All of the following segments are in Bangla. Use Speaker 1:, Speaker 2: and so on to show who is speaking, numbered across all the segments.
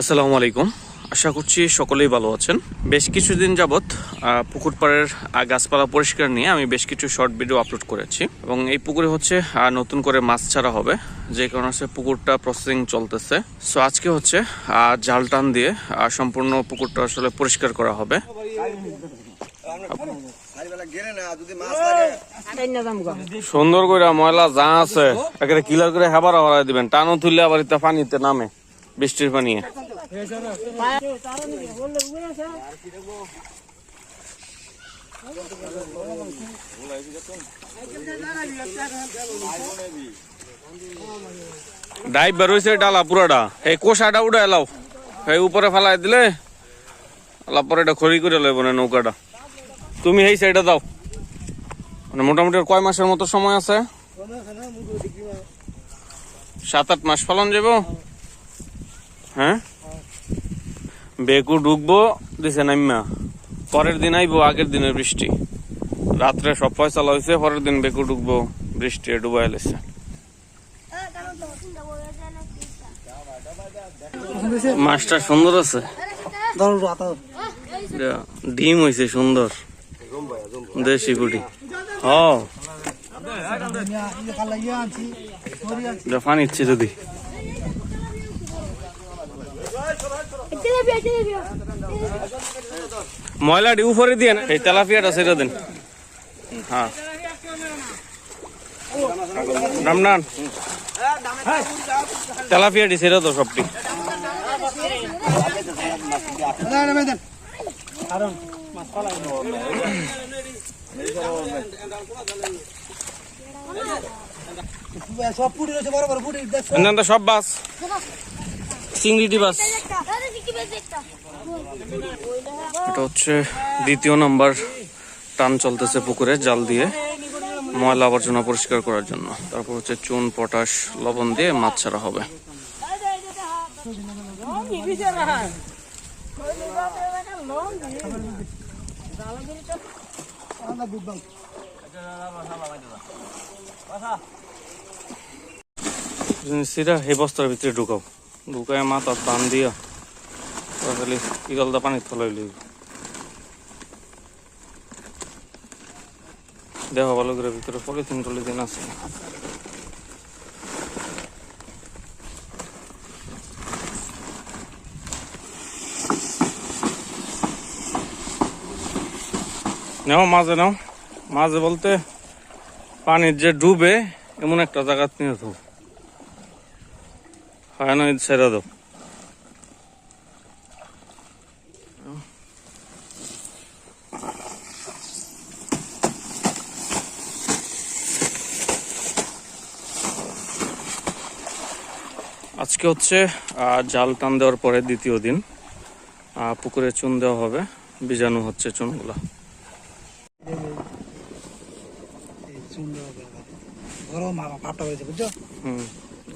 Speaker 1: আসসালামু আলাইকুম। আশা করছি সকলেই ভালো আছেন। বেশ কিছুদিন যাবৎ পুকুর পাড়ের গাছপালা পরিষ্কার নিয়ে আমি বেশ কিছু শর্ট ভিডিও আপলোড করেছি। এবং এই পুকুরে হচ্ছে নতুন করে মাছ ছাড়া হবে। যে কারণে হচ্ছে পুকুরটা প্রসেসিং চলতেছে। সো আজকে হচ্ছে জাল টান দিয়ে সম্পূর্ণ পুকুরটা আসলে পরিষ্কার করা হবে। সুন্দর করে ময়লা যা আছে ক্লিয়ার করে হেবার হরাই দিবেন। টানো তুললে আবার পানিতে নামে, বৃষ্টির পানি ডাইভ বের হয়েছে ডালা পুরাটা। এই কোষাটা উঠে এলাও এই উপরে ফেলাই দিলে আলা পরে এটা খড়ি করে লইব না নৌকাটা। তুমি এই সাইডে দাও মানে মোটামুটি কয় মাসের মতো সময় আছে? সাত আট মাস ফলন যাব হ্যাঁ? বেকু ঢুকবো, দিছে নাইমা পরের দিন আইবো, আগের দিনের বৃষ্টি। রাত্রে সব ফয়সালা হয়েছে পরের দিন বেকু ঢুকবো, বৃষ্টি ডুবাই লেছে। মাছটা সুন্দর আছে। ডিম হয়েছে সুন্দর। দেশি কুটি হ ইচ্ছে যদি। ময়লাটি উপরে দিয়ে না এই তেলাপিয়াটা সেটা দেন। হ্যাঁ। রামনান তেলাপিয়াটি সেটা তো সবটি।
Speaker 2: সব
Speaker 1: বাস। চিংড়িটি বাস এটা হচ্ছে দ্বিতীয় নাম্বার টান চলতেছে পুকুরে জাল দিয়ে ময়লা আবর্জনা পরিষ্কার করার জন্য। তারপর হচ্ছে চুন পটাশ লবণ দিয়ে মাছ ছাড়া হবে। সিধা সেই বস্তার ভিতরে ঢুকাও। ঢুকায় মাথা টান দিয়া। খালি ইগলদা পানি থলাই লইব দেহ ভালো করে ভিতরে পলিথিন টলিথিন আছে। নাও মাঝে নাও। মাঝে বলতে পানির যে ডুবে, এমন একটা জায়গা নিয়ে তো হয় না ছেড়ে দাও আজকে হচ্ছে জাল টান দেওয়ার পরে দ্বিতীয় দিন। পুকুরে চুন দেওয়া হবে। বীজাণু হচ্ছে চুনগুলা। হুম।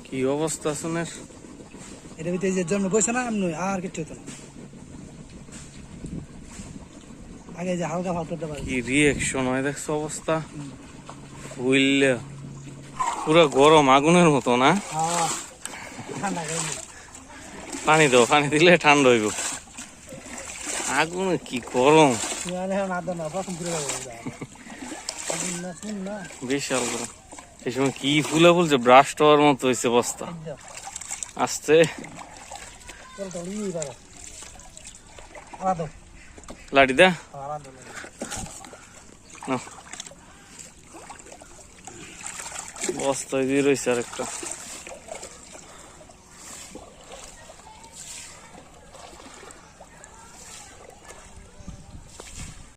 Speaker 1: কি অবস্থা শুনের
Speaker 2: এটা ভিতরে যে জন্ম বসে না এমনি আর কিছু হতো না। আগে যে হালকা ভাব করতে পারে
Speaker 1: কি রিয়েকশন হয় দেখছ অবস্থা? হুইল্লে পুরো গরম আগুনের মতো না? পানি দাও পানি দিলে ঠান্ডা হইব। আগুন কি গরম? বিশাল গরম। এই সময় কি ফুলে ফুলছে? ব্রাশ হওয়ার মতো হয়েছে বস্তা। আসতে। লাড়ি দা। বস্তা দিয়ে রয়েছে আর একটা